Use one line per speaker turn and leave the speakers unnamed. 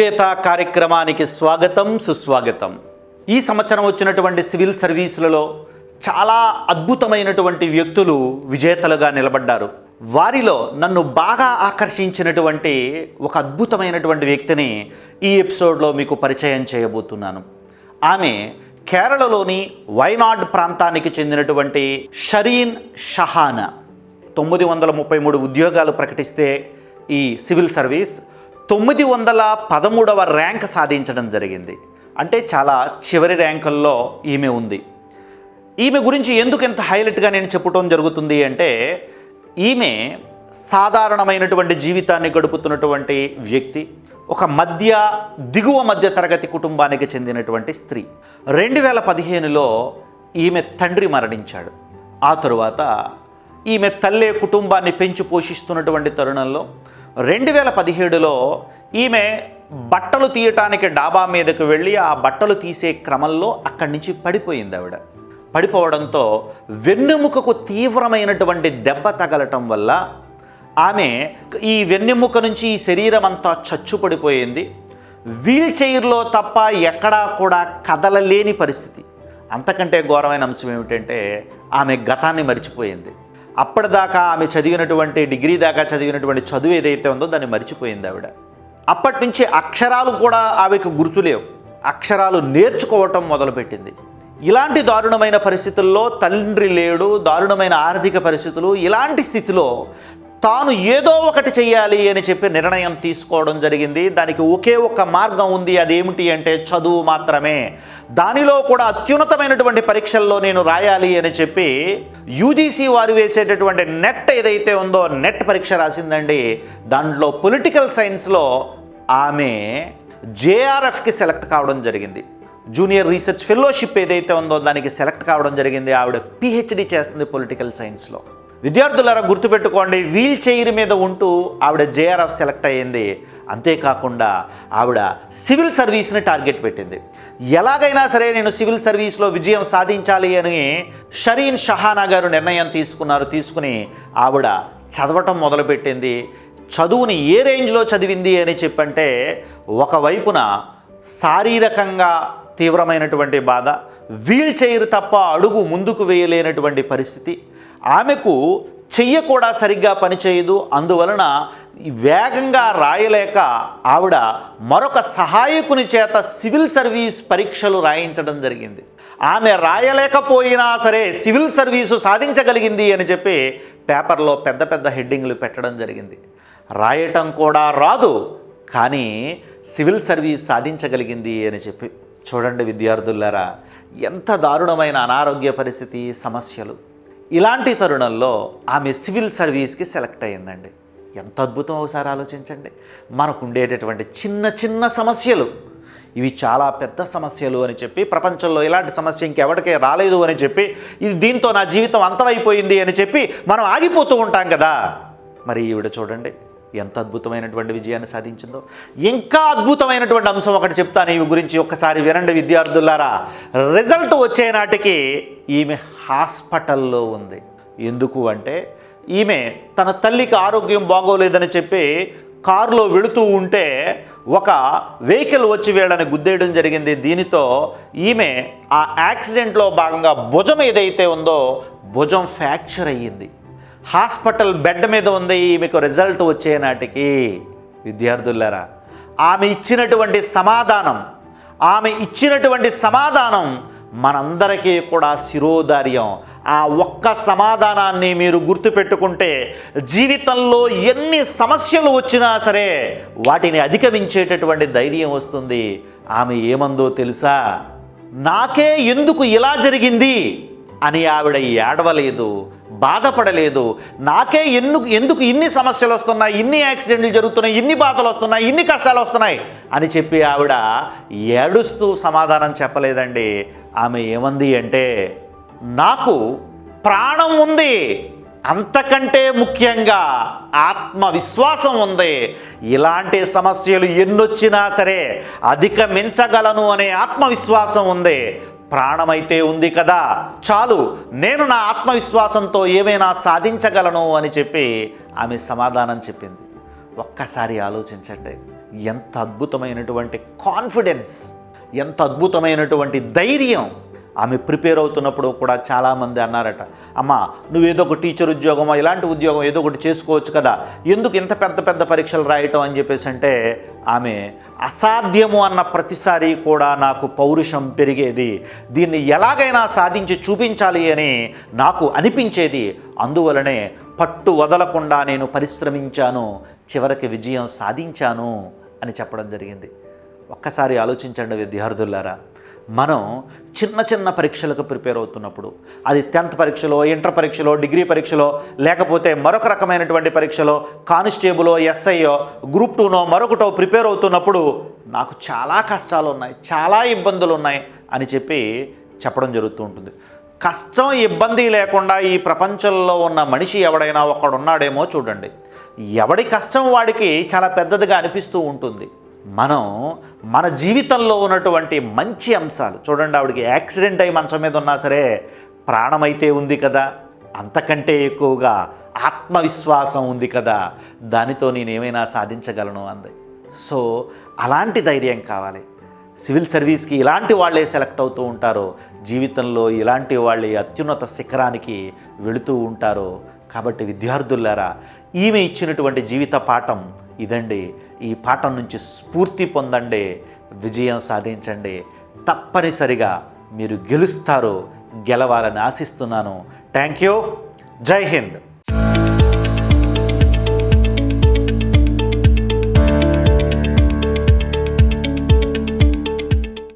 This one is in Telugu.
విజేత కార్యక్రమానికి స్వాగతం సుస్వాగతం. ఈ సంవత్సరం వచ్చినటువంటి సివిల్ సర్వీసులలో చాలా అద్భుతమైనటువంటి వ్యక్తులు విజేతలుగా నిలబడ్డారు. వారిలో నన్ను బాగా ఆకర్షించినటువంటి ఒక అద్భుతమైనటువంటి వ్యక్తిని ఈ ఎపిసోడ్లో మీకు పరిచయం చేయబోతున్నాను. ఆమె కేరళలోని వైనాడ్ ప్రాంతానికి చెందినటువంటి షరీన్ షహానా. తొమ్మిది వందల ముప్పై మూడు ఉద్యోగాలు ప్రకటిస్తే ఈ సివిల్ సర్వీస్ తొమ్మిది వందల పదమూడవ ర్యాంక్ సాధించడం జరిగింది. అంటే చాలా చివరి ర్యాంకుల్లో ఈమె ఉంది. ఈమె గురించి ఎందుకు ఎంత హైలైట్గా నేను చెప్పటం జరుగుతుంది అంటే ఈమె సాధారణమైనటువంటి జీవితాన్ని గడుపుతున్నటువంటి వ్యక్తి ఒక మధ్య దిగువ మధ్య తరగతి కుటుంబానికి చెందినటువంటి స్త్రీ. రెండు వేల పదిహేనులో ఈమె తండ్రి మరణించాడు. ఆ తరువాత ఈమె తల్లే కుటుంబాన్ని పెంచి పోషిస్తున్నటువంటి తరుణంలో రెండు వేల పదిహేడులో ఈమె బట్టలు తీయటానికి డాబా మీదకు వెళ్ళి ఆ బట్టలు తీసే క్రమంలో అక్కడి నుంచి పడిపోయింది ఆవిడ. పడిపోవడంతో వెన్నెముకకు తీవ్రమైనటువంటి దెబ్బ తగలటం వల్ల ఆమె ఈ వెన్నెముక నుంచి ఈ శరీరం అంతా చచ్చుపడిపోయింది. వీల్ చైర్లో తప్ప ఎక్కడా కూడా కదలలేని పరిస్థితి. అంతకంటే ఘోరమైన అంశం ఏమిటంటే ఆమె గతాన్ని మరిచిపోయింది. అప్పటిదాకా ఆమె చదివినటువంటి డిగ్రీ దాకా చదివినటువంటి చదువు ఏదైతే ఉందో దాన్ని మర్చిపోయింది ఆవిడ. అప్పటి నుంచి అక్షరాలు కూడా ఆమెకు గుర్తులేవు అక్షరాలు నేర్చుకోవటం మొదలుపెట్టింది. ఇలాంటి దారుణమైన పరిస్థితుల్లో తండ్రి లేడు దారుణమైన ఆర్థిక పరిస్థితులు ఇలాంటి స్థితిలో తాను ఏదో ఒకటి చెయ్యాలి అని చెప్పి నిర్ణయం తీసుకోవడం జరిగింది. దానికి ఒకే ఒక్క మార్గం ఉంది. అదేమిటి అంటే చదువు మాత్రమే. దానిలో కూడా అత్యున్నతమైనటువంటి పరీక్షల్లో నేను రాయాలి అని చెప్పి యూజీసీ వారు వేసేటటువంటి నెట్ ఏదైతే ఉందో నెట్ పరీక్ష రాసిందండి దాంట్లో పొలిటికల్ సైన్స్లో ఆమె జేఆర్ఎఫ్కి సెలెక్ట్ కావడం జరిగింది. జూనియర్ రీసెర్చ్ ఫెలోషిప్ ఏదైతే ఉందో దానికి సెలెక్ట్ కావడం జరిగింది. ఆవిడ పిహెచ్డి చేస్తుంది పొలిటికల్ సైన్స్లో. విద్యార్థులారా గుర్తుపెట్టుకోండి వీల్ చైర్ మీద ఉంటూ ఆవిడ జేఆర్ఎఫ్ సెలెక్ట్ అయ్యింది. అంతేకాకుండా ఆవిడ సివిల్ సర్వీస్ని టార్గెట్ పెట్టింది. ఎలాగైనా సరే నేను సివిల్ సర్వీస్లో విజయం సాధించాలి అని షరీన్ షహానా గారు నిర్ణయం తీసుకున్నారు తీసుకుని ఆవిడ చదవటం మొదలుపెట్టింది. చదువుని ఏ రేంజ్లో చదివింది అని చెప్పంటే ఒకవైపున శారీరకంగా తీవ్రమైనటువంటి బాధ వీల్ చైర్ తప్ప అడుగు ముందుకు వేయలేనటువంటి పరిస్థితి ఆమెకు చెయ్య కూడా సరిగ్గా పనిచేయదు. అందువలన వేగంగా రాయలేక ఆవిడ మరొక సహాయకుని చేత సివిల్ సర్వీస్ పరీక్షలు రాయించడం జరిగింది. ఆమె రాయలేకపోయినా సరే సివిల్ సర్వీసు సాధించగలిగింది అని చెప్పి పేపర్లో పెద్ద పెద్ద హెడ్డింగ్లు పెట్టడం జరిగింది. రాయటం కూడా రాదు కానీ సివిల్ సర్వీస్ సాధించగలిగింది అని చెప్పి. చూడండి విద్యార్థులారా ఎంత దారుణమైన అనారోగ్య పరిస్థితి సమస్యలు. ఇలాంటి తరుణంలో ఆమె సివిల్ సర్వీస్కి సెలెక్ట్ అయ్యిందండి. ఎంత అద్భుతం ఒకసారి ఆలోచించండి. మనకు ఉండేటటువంటి చిన్న చిన్న సమస్యలు ఇవి చాలా పెద్ద సమస్యలు అని చెప్పి ప్రపంచంలో ఇలాంటి సమస్య ఇంకెవరికే రాలేదు అని చెప్పి ఇది దీంతో నా జీవితం అంతమైపోయింది అని చెప్పి మనం ఆగిపోతూ ఉంటాం కదా. మరి ఈవిడ చూడండి. ఎంత అద్భుతమైనటువంటి విజయాన్ని సాధించిందో. ఇంకా అద్భుతమైనటువంటి అంశం ఒకటి చెప్తాను ఈమె గురించి ఒక్కసారి వినండి విద్యార్థులారా. రిజల్ట్ వచ్చే నాటికి ఈమె హాస్పిటల్లో ఉంది. ఎందుకు అంటే ఈమె తన తల్లికి ఆరోగ్యం బాగోలేదని చెప్పి కారులో వెళుతూ ఉంటే ఒక వెహికల్ వచ్చి వీళ్ళని గుద్దేయడం జరిగింది. దీనితో ఈమె ఆ యాక్సిడెంట్లో భాగంగా భుజం ఏదైతే ఉందో భుజం ఫ్రాక్చర్ అయ్యింది. హాస్పిటల్ బెడ్ మీద ఉంది మీకు రిజల్ట్ వచ్చే నాటికి. విద్యార్థులారా ఆమె ఇచ్చినటువంటి సమాధానం ఆమె ఇచ్చినటువంటి సమాధానం మనందరికీ కూడా శిరోధార్యం. ఆ ఒక్క సమాధానాన్ని మీరు గుర్తుపెట్టుకుంటే జీవితంలో ఎన్ని సమస్యలు వచ్చినా సరే వాటిని అధిగమించేటటువంటి ధైర్యం వస్తుంది. ఆమె ఏమందో తెలుసా? నాకే ఎందుకు ఇలా జరిగింది? అని ఆవిడ ఏడవలేదు బాధపడలేదు. నాకే ఎందుకు ఎందుకు ఇన్ని సమస్యలు వస్తున్నాయి ఇన్ని యాక్సిడెంట్లు జరుగుతున్నాయి ఇన్ని బాధలు వస్తున్నాయి ఇన్ని కష్టాలు వస్తున్నాయి అని చెప్పి ఆవిడ ఏడుస్తూ సమాధానం చెప్పలేదండి. ఆమె ఏమంది అంటే నాకు ప్రాణం ఉంది అంతకంటే ముఖ్యంగా ఆత్మవిశ్వాసం ఉంది. ఇలాంటి సమస్యలు ఎన్నొచ్చినా సరే అధిగమించగలను అనే ఆత్మవిశ్వాసం ఉంది. ప్రాణమైతే ఉంది కదా. చాలు నేను నా ఆత్మవిశ్వాసంతో ఏమైనా సాధించగలను అని చెప్పి ఆమె సమాధానం చెప్పింది. ఒక్కసారి ఆలోచించండి ఎంత అద్భుతమైనటువంటి కాన్ఫిడెన్స్ ఎంత అద్భుతమైనటువంటి ధైర్యం ఆమె ప్రిపేర్ అవుతున్నప్పుడు కూడా చాలామంది అన్నారట అమ్మా నువ్వు ఏదో ఒక టీచర్ ఉద్యోగమో ఇలాంటి ఉద్యోగం ఏదో ఒకటి చేసుకోవచ్చు కదా ఎందుకు ఇంత పెద్ద పెద్ద పరీక్షలు రాయటం? అని చెప్పేసి అంటే ఆమె అసాధ్యము అన్న ప్రతిసారి కూడా నాకు పౌరుషం పెరిగేది. దీన్ని ఎలాగైనా సాధించి చూపించాలి అని నాకు అనిపించేది. అందువలనే పట్టు వదలకుండా నేను పరిశ్రమించాను చివరికి విజయం సాధించాను అని చెప్పడం జరిగింది. ఒక్కసారి ఆలోచించండి విద్యార్థులారా మనం చిన్న చిన్న పరీక్షలకు ప్రిపేర్ అవుతున్నప్పుడు అది టెన్త్ పరీక్షలో ఇంటర్ పరీక్షలో డిగ్రీ పరీక్షలో లేకపోతే మరొక రకమైనటువంటి పరీక్షలో కానిస్టేబులో ఎస్ఐయో గ్రూప్ టూనో మరొకటో ప్రిపేర్ అవుతున్నప్పుడు నాకు చాలా కష్టాలు ఉన్నాయి చాలా ఇబ్బందులు ఉన్నాయి అని చెప్పి చెప్పడం జరుగుతూ ఉంటుంది. కష్టం ఇబ్బంది లేకుండా ఈ ప్రపంచంలో ఉన్న మనిషి ఎవడైనా ఒక్కడున్నాడేమో చూడండి. ఎవడి కష్టం వాడికి చాలా పెద్దదిగా అనిపిస్తూ ఉంటుంది. మనం మన జీవితంలో ఉన్నటువంటి మంచి అంశాలు. చూడండి ఆవిడకి యాక్సిడెంట్ అయి మంచం మీద ఉన్నా సరే ప్రాణమైతే ఉంది కదా. అంతకంటే ఎక్కువగా ఆత్మవిశ్వాసం ఉంది కదా. దానితో నేను ఏమైనా సాధించగలను అంది. సో అలాంటి ధైర్యం కావాలి. సివిల్ సర్వీస్కి ఇలాంటి వాళ్ళే సెలెక్ట్ అవుతూ ఉంటారో. జీవితంలో ఇలాంటి వాళ్ళే అత్యున్నత శిఖరానికి వెళుతూ ఉంటారో. కాబట్టి విద్యార్థులారా ఈమె ఇచ్చినటువంటి జీవిత పాఠం ఇదండి. ఈ పాఠం నుంచి స్ఫూర్తి పొందండి. విజయం సాధించండి. తప్పనిసరిగా మీరు గెలుస్తారు గెలవాలని ఆశిస్తున్నాను. థ్యాంక్ యూ జై హింద్.